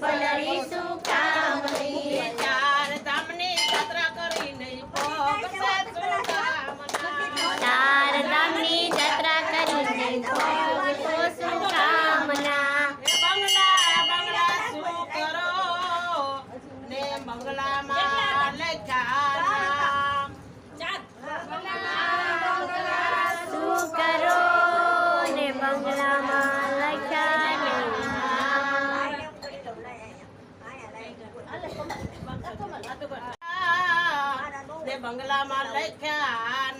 bailarín. બંગલામાં લખ્યા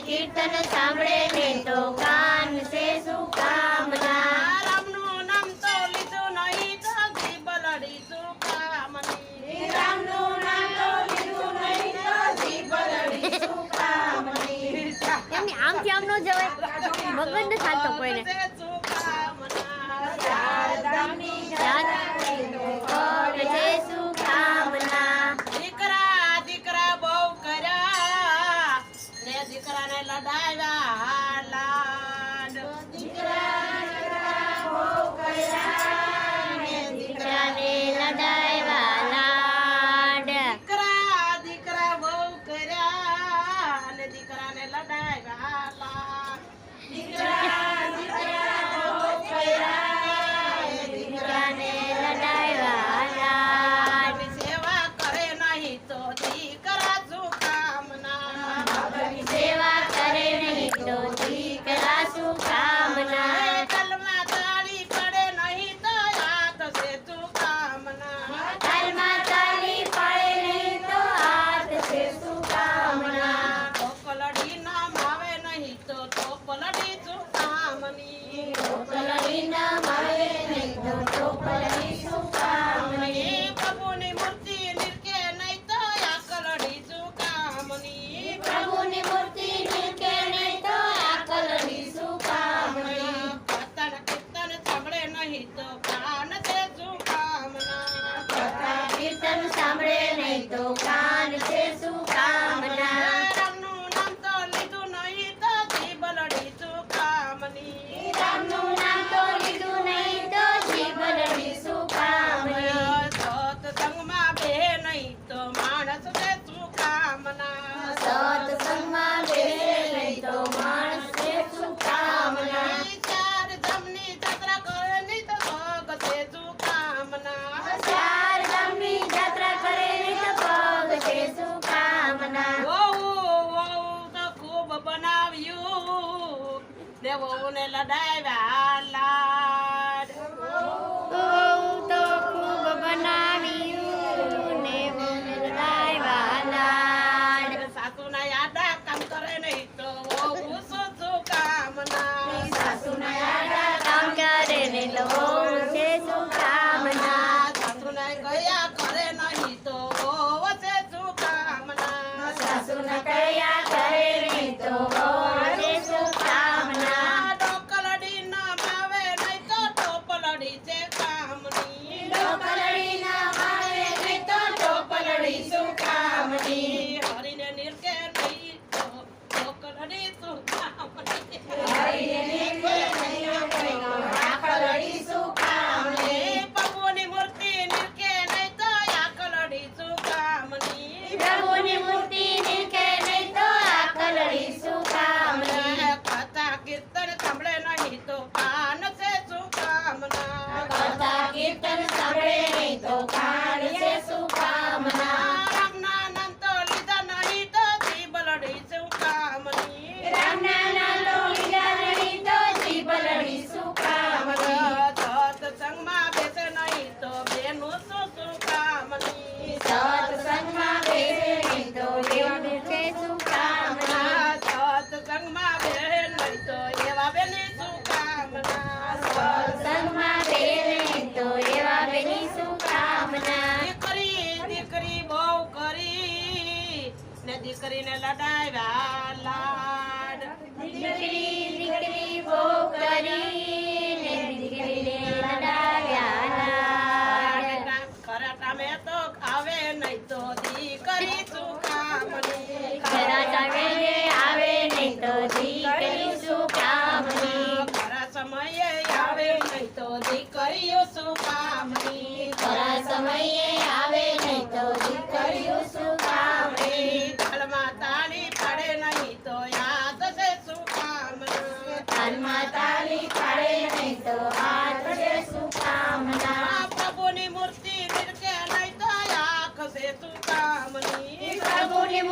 કીર્તન સાંભળે ને તો 저, 저. બનાવ્યું ને વહુને લડાવ્યા કીર્તન સાંભળે તો કાન દીકરીને લડાવ્યા લાડ દીકરી દીકરી બહુ કરીને દીકરીને લડાવ્યા લાડ. ખરા તમે તો આવે નહીં તો દીકરી શું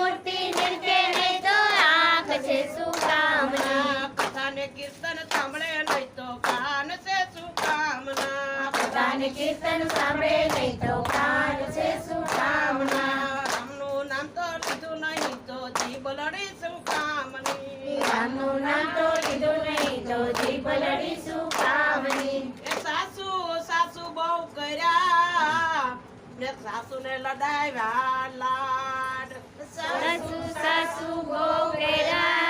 મૂર્તિ નહીં તો આંખ છે સુકામના. કામની કથાને કીર્તન સાંભળે નહીં તો કાન છે સુકામના. કામના પોતાને કીર્તન સાંભળે નહીં તો કાન છે સુકામના. રામનું નામ તો લીધું નહીં તો જીભ લડી સુકામની. રામનું નામ તો લીધું નહીં તો જીભ લડી સુકામની. સાસુ સાસુ બહુ કર્યા. ને સાસુને લડાવ્યા લાડ સાસુ સાસુ